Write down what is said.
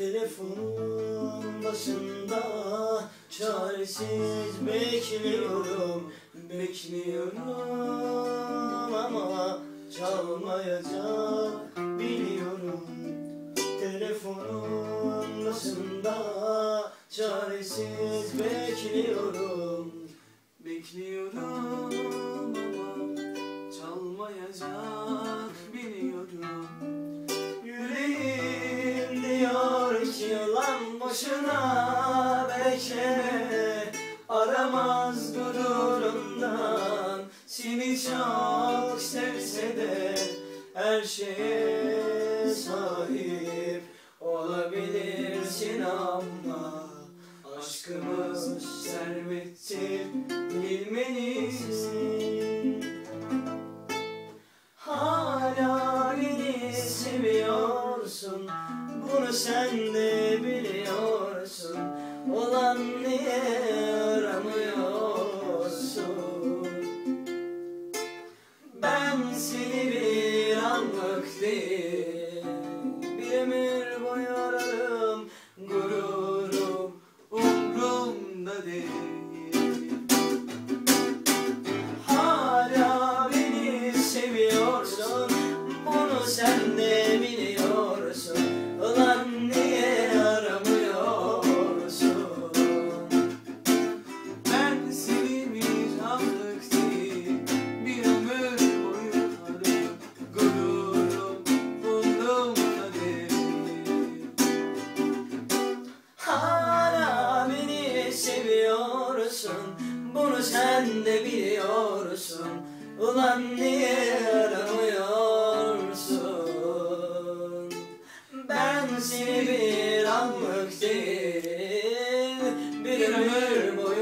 Telefonun başında çaresiz bekliyorum. Bekliyorum ama çalmayacak biliyorum. Telefonun başında çaresiz bekliyorum diyor ki lan boşuna bekleme Aramaz gururundan. Seni çok sevse de Her şeye sahip olabilirsin ama Aşkımız servettir bilmelisin sen de biliyorsun Olan niye aramıyorsun? Ben seni bir anlık değil Bir ömür boyu Bunu sen de biliyorsun. Ulan niye aramıyorsun Ben seni bir anlık değil Bir ömür boyu